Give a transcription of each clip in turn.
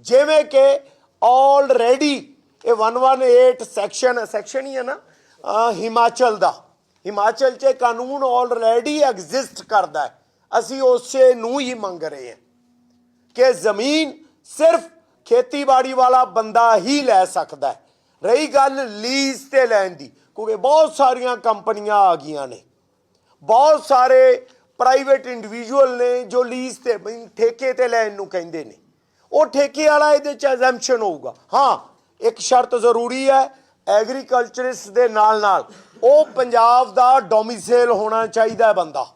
ਜਿਵੇਂ ਕਿ ਆਲਰੇਡੀ ਇਹ 118 ਸੈਕਸ਼ਨ ਸੈਕਸ਼ਨ ਹੀ ਹੈ ਨਾ ਹਿਮਾਚਲ ਦਾ। ਹਿਮਾਚਲ 'ਚ ਇਹ ਕਾਨੂੰਨ ਆਲਰੇਡੀ ਐਗਜ਼ਿਸਟ ਕਰਦਾ ਹੈ। ਅਸੀਂ ਉਸੇ ਨੂੰ ਹੀ ਮੰਗ ਰਹੇ ਹਾਂ ਕਿ ਜ਼ਮੀਨ ਸਿਰਫ ਖੇਤੀਬਾੜੀ ਵਾਲਾ ਬੰਦਾ ਹੀ ਲੈ ਸਕਦਾ ਹੈ। ਰਹੀ ਗੱਲ ਲੀਜ਼ ਤੇ ਲੈਣ ਦੀ, ਕਿਉਂਕਿ ਬਹੁਤ ਸਾਰੀਆਂ ਕੰਪਨੀਆਂ ਆ ਗਈਆਂ ਨੇ। ਬਹੁਤ ਸਾਰੇ ਪ੍ਰਾਈਵੇਟ ਇੰਡੀਵਿਜੂਅਲ ਨੇ ਜੋ ਲੀਜ਼ ਤੇ, ਠੇਕੇ ਤੇ ਲੈਣ ਨੂੰ ਕਹਿੰਦੇ ਨੇ। ਉਹ ਠੇਕੇ ਵਾਲਾ ਇਹਦੇ ਚ ਐਜ਼ੈਂਪਸ਼ਨ ਹੋਊਗਾ। ਹਾਂ, ਇੱਕ ਸ਼ਰਤ ਜ਼ਰੂਰੀ ਹੈ ਐਗਰੀਕਲਚਰਿਸਟ ਦੇ ਨਾਲ ਨਾਲ ਉਹ ਪੰਜਾਬ ਦਾ ਡੋਮਿਸਾਈਲ ਹੋਣਾ ਚਾਹੀਦਾ ਹੈ ਬੰਦਾ।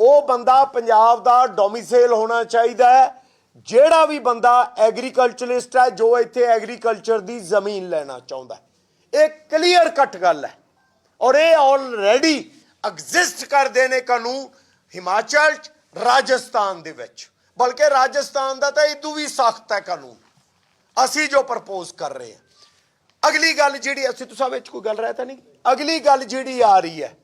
ਉਹ ਬੰਦਾ ਪੰਜਾਬ ਦਾ ਡੋਮਿਸਾਈਲ ਹੋਣਾ ਚਾਹੀਦਾ ਹੈ। ਜਿਹੜਾ ਵੀ ਬੰਦਾ ਐਗਰੀਕਲਚਰਿਸਟ ਹੈ, ਜੋ ਇੱਥੇ ਐਗਰੀਕਲਚਰ ਦੀ ਜ਼ਮੀਨ ਲੈਣਾ ਚਾਹੁੰਦਾ ਇਹ ਕਲੀਅਰ ਕੱਟ ਗੱਲ ਹੈ। ਔਰ ਇਹ ਆਲਰੇਡੀ ਐਗਜ਼ਿਸਟ ਕਰਦੇ ਨੇ ਕਾਨੂੰਨ ਹਿਮਾਚਲ ਚ, ਰਾਜਸਥਾਨ ਦੇ ਵਿੱਚ। ਬਲਕਿ ਰਾਜਸਥਾਨ ਦਾ ਤਾਂ ਇਦੋਂ ਵੀ ਸਖਤ ਹੈ ਕਾਨੂੰਨ। ਅਸੀਂ ਜੋ ਪ੍ਰਪੋਜ਼ ਕਰ ਰਹੇ ਹਾਂ। ਅਗਲੀ ਗੱਲ ਜਿਹੜੀ, ਅਸੀਂ ਤੁਸੀਂ ਵਿੱਚ ਕੋਈ ਗੱਲ ਰਹਿ ਤਾਂ ਨਹੀਂ ਅਗਲੀ ਗੱਲ ਜਿਹੜੀ ਆ ਰਹੀ ਹੈ,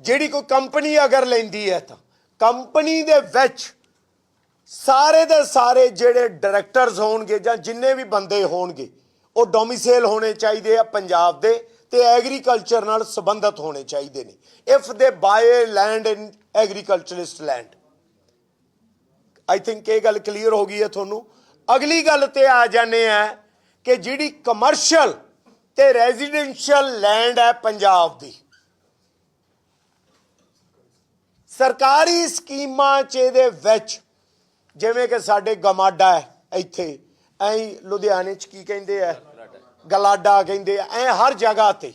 ਜਿਹੜੀ ਕੋਈ ਕੰਪਨੀ ਅਗਰ ਲੈਂਦੀ ਹੈ ਤਾਂ ਕੰਪਨੀ ਦੇ ਵਿੱਚ ਸਾਰੇ ਦੇ ਸਾਰੇ ਜਿਹੜੇ ਡਾਇਰੈਕਟਰਸ ਹੋਣਗੇ ਜਾਂ ਜਿੰਨੇ ਵੀ ਬੰਦੇ ਹੋਣਗੇ, ਉਹ ਡੋਮਿਸਾਈਲ ਹੋਣੇ ਚਾਹੀਦੇ ਆ ਪੰਜਾਬ ਦੇ ਤੇ ਐਗਰੀਕਲਚਰ ਨਾਲ ਸੰਬੰਧਿਤ ਹੋਣੇ ਚਾਹੀਦੇ ਨੇ। If they buy land in agriculturist land I think ਇਹ ਗੱਲ ਕਲੀਅਰ ਹੋ ਗਈ ਹੈ ਤੁਹਾਨੂੰ। ਅਗਲੀ ਗੱਲ ਤੇ ਆ ਜਾਂਦੇ ਆ ਕਿ ਜਿਹੜੀ ਕਮਰਸ਼ੀਅਲ ਤੇ ਰੈਜ਼ੀਡੈਂਸ਼ੀਅਲ ਲੈਂਡ ਹੈ ਪੰਜਾਬ ਦੀ। ਸਰਕਾਰੀ ਸਕੀਮਾਂ ਚ ਇਹਦੇ ਵਿੱਚ, ਜਿਵੇਂ ਕਿ ਸਾਡੇ ਗਮਾਡਾ ਹੈ ਇੱਥੇ, ਐਂ ਲੁਧਿਆਣੇ ਚ ਕੀ ਕਹਿੰਦੇ ਆ? ਗਲਾਡਾ ਕਹਿੰਦੇ ਆ, ਐ ਹਰ ਜਗ੍ਹਾ ਤੇ।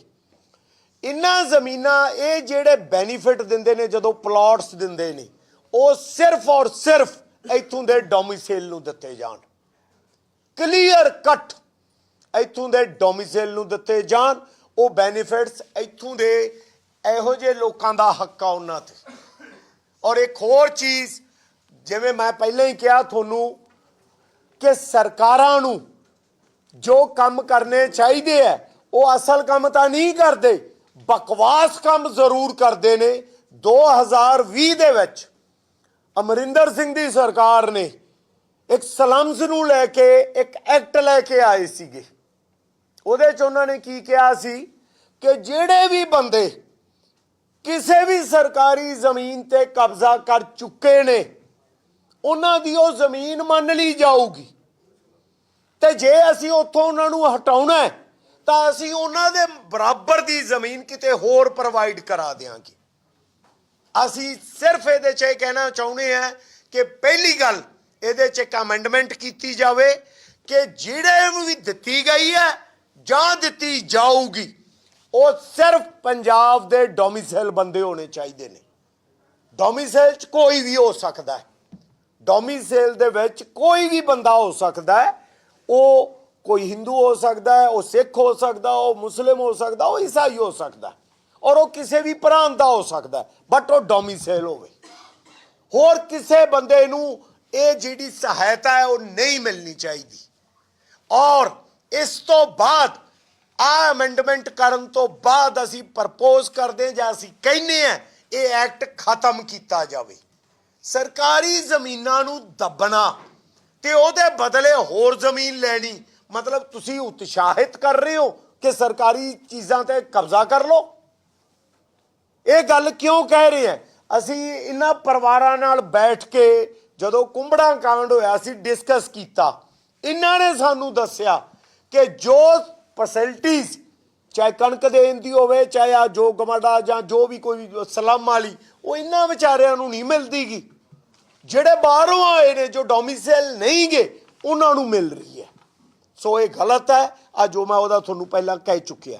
ਇਨ੍ਹਾਂ ਜ਼ਮੀਨਾਂ ਇਹ ਜਿਹੜੇ ਬੈਨੀਫਿਟ ਦਿੰਦੇ ਨੇ, ਜਦੋਂ ਪਲਾਟਸ ਦਿੰਦੇ ਨੇ, ਉਹ ਸਿਰਫ ਔਰ ਸਿਰਫ ਇੱਥੋਂ ਦੇ ਡੋਮਿਸਾਈਲ ਨੂੰ ਦਿੱਤੇ ਜਾਣ। ਕਲੀਅਰ ਕੱਟ ਇੱਥੋਂ ਦੇ ਡੋਮਿਸਾਈਲ ਨੂੰ ਦਿੱਤੇ ਜਾਣ। ਉਹ ਬੈਨੀਫਿਟਸ ਇੱਥੋਂ ਦੇ ਇਹੋ ਜਿਹੇ ਲੋਕਾਂ ਦਾ ਹੱਕ ਆ ਉਹਨਾਂ ਤੇ। ਔਰ ਇੱਕ ਹੋਰ ਚੀਜ਼, ਜਿਵੇਂ ਮੈਂ ਪਹਿਲਾਂ ਹੀ ਕਿਹਾ ਤੁਹਾਨੂੰ ਕਿ ਸਰਕਾਰਾਂ ਨੂੰ ਜੋ ਕੰਮ ਕਰਨੇ ਚਾਹੀਦੇ ਆ, ਉਹ ਅਸਲ ਕੰਮ ਤਾਂ ਨਹੀਂ ਕਰਦੇ, ਬਕਵਾਸ ਕੰਮ ਜ਼ਰੂਰ ਕਰਦੇ ਨੇ। 2020 ਦੇ ਵਿੱਚ ਅਮਰਿੰਦਰ ਸਿੰਘ ਦੀ ਸਰਕਾਰ ਨੇ ਇੱਕ ਸਲਮਸ ਨੂੰ ਲੈ ਕੇ, ਇੱਕ ਐਕਟ ਲੈ ਕੇ ਆਏ ਸੀਗੇ। ਉਹਦੇ ਚ ਉਹਨਾਂ ਨੇ ਕੀ ਕਿਹਾ ਸੀ ਕਿ ਜਿਹੜੇ ਵੀ ਬੰਦੇ ਕਿਸੇ ਵੀ ਸਰਕਾਰੀ ਜ਼ਮੀਨ ਤੇ ਕਬਜ਼ਾ ਕਰ ਚੁੱਕੇ ਨੇ, ਉਹਨਾਂ ਦੀ ਉਹ ਜ਼ਮੀਨ ਮੰਨ ਲਈ ਜਾਊਗੀ। ਤੇ ਜੇ ਅਸੀਂ ਉੱਥੋਂ ਉਹਨਾਂ ਨੂੰ ਹਟਾਉਣਾ ਹੈ, ਤਾਂ ਅਸੀਂ ਉਹਨਾਂ ਦੇ ਬਰਾਬਰ ਦੀ ਜ਼ਮੀਨ ਕਿਤੇ ਹੋਰ ਪ੍ਰੋਵਾਈਡ ਕਰਾ ਦੇਵਾਂਗੇ ਅਸੀਂ ਸਿਰਫ ਇਹਦੇ 'ਚ ਇਹ ਕਹਿਣਾ ਚਾਹੁੰਦੇ ਆ ਕਿ ਪਹਿਲੀ ਗੱਲ ਇਹਦੇ 'ਚ ਇੱਕ ਅਮੈਂਡਮੈਂਟ ਕੀਤੀ ਜਾਵੇ ਕਿ ਜਿਹੜੇ ਵੀ ਦਿੱਤੀ ਗਈ ਹੈ ਜਾਂ ਦਿੱਤੀ ਜਾਊਗੀ, ਉਹ ਸਿਰਫ ਪੰਜਾਬ ਦੇ ਡੋਮਿਸਾਈਲ ਬੰਦੇ ਹੋਣੇ ਚਾਹੀਦੇ ਨੇ। ਡੋਮਿਸਾਈਲ 'ਚ ਕੋਈ ਵੀ ਹੋ ਸਕਦਾ ਹੈ। ਡੋਮਿਸਾਈਲ ਦੇ ਵਿੱਚ ਕੋਈ ਵੀ ਬੰਦਾ ਹੋ ਸਕਦਾ ਹੈ। ਉਹ ਕੋਈ ਹਿੰਦੂ ਹੋ ਸਕਦਾ ਹੈ, ਉਹ ਸਿੱਖ ਹੋ ਸਕਦਾ, ਉਹ ਮੁਸਲਿਮ ਹੋ ਸਕਦਾ, ਉਹ ਈਸਾਈ ਹੋ ਸਕਦਾ ਔਰ ਉਹ ਕਿਸੇ ਵੀ ਪ੍ਰਾਂਤ ਦਾ ਹੋ ਸਕਦਾ ਬਟ ਉਹ ਡੋਮਿਸਾਈਲ ਹੋਵੇ। ਹੋਰ ਕਿਸੇ ਬੰਦੇ ਨੂੰ ਇਹ ਜਿਹੜੀ ਸਹਾਇਤਾ ਹੈ, ਉਹ ਨਹੀਂ ਮਿਲਣੀ ਚਾਹੀਦੀ। ਔਰ ਇਸ ਤੋਂ ਬਾਅਦ, ਆ ਅਮੈਂਡਮੈਂਟ ਕਰਨ ਤੋਂ ਬਾਅਦ ਅਸੀਂ ਪ੍ਰਪੋਜ਼ ਕਰਦੇ ਜਾਂ ਅਸੀਂ ਕਹਿੰਨੇ ਆ ਇਹ ਐਕਟ ਖਤਮ ਕੀਤਾ ਜਾਵੇ। ਸਰਕਾਰੀ ਜ਼ਮੀਨਾਂ ਨੂੰ ਦੱਬਣਾ ਤੇ ਉਹਦੇ ਬਦਲੇ ਹੋਰ ਜ਼ਮੀਨ ਲੈਣੀ, ਮਤਲਬ ਤੁਸੀਂ ਉਤਸ਼ਾਹਿਤ ਕਰ ਰਹੇ ਹੋ ਕਿ ਸਰਕਾਰੀ ਚੀਜ਼ਾਂ ਤੇ ਕਬਜ਼ਾ ਕਰ ਲਓ। ਇਹ ਗੱਲ ਕਿਉਂ ਕਹਿ ਰਹੇ ਆ ਅਸੀਂ ਇਹਨਾਂ ਪਰਿਵਾਰਾਂ ਨਾਲ ਬੈਠ ਕੇ ਜਦੋਂ ਕੁੰਬੜਾ ਕਾਂਡ ਹੋਇਆ ਸੀ ਡਿਸਕਸ ਕੀਤਾ। ਇਹਨਾਂ ਨੇ ਸਾਨੂੰ ਦੱਸਿਆ ਕਿ ਜੋ ਫੈਸਿਲਿਟੀਆਂ ਚਾਹੇ ਕਣਕ ਦੇਣ ਦੀ ਹੋਵੇ, ਚਾਹੇ ਆ ਜੋ ਗਮਾਡਾ ਜਾਂ ਜੋ ਵੀ ਕੋਈ ਸਲਮ ਵਾਲੀ, ਉਹ ਇਹਨਾਂ ਵਿਚਾਰਿਆਂ ਨੂੰ ਨਹੀਂ ਮਿਲਦੀਗੀ। ਜਿਹੜੇ ਬਾਹਰੋਂ ਆਏ ਨੇ, ਜੋ ਡੋਮਿਸਾਈਲ ਨਹੀਂ ਗਏ, ਉਹਨਾਂ ਨੂੰ ਮਿਲ ਰਹੀ ਹੈ। ਸੋ ਇਹ ਗਲਤ ਹੈ। ਆ ਜੋ ਮੈਂ ਉਹਦਾ ਤੁਹਾਨੂੰ ਪਹਿਲਾਂ ਕਹਿ ਚੁੱਕਿਆ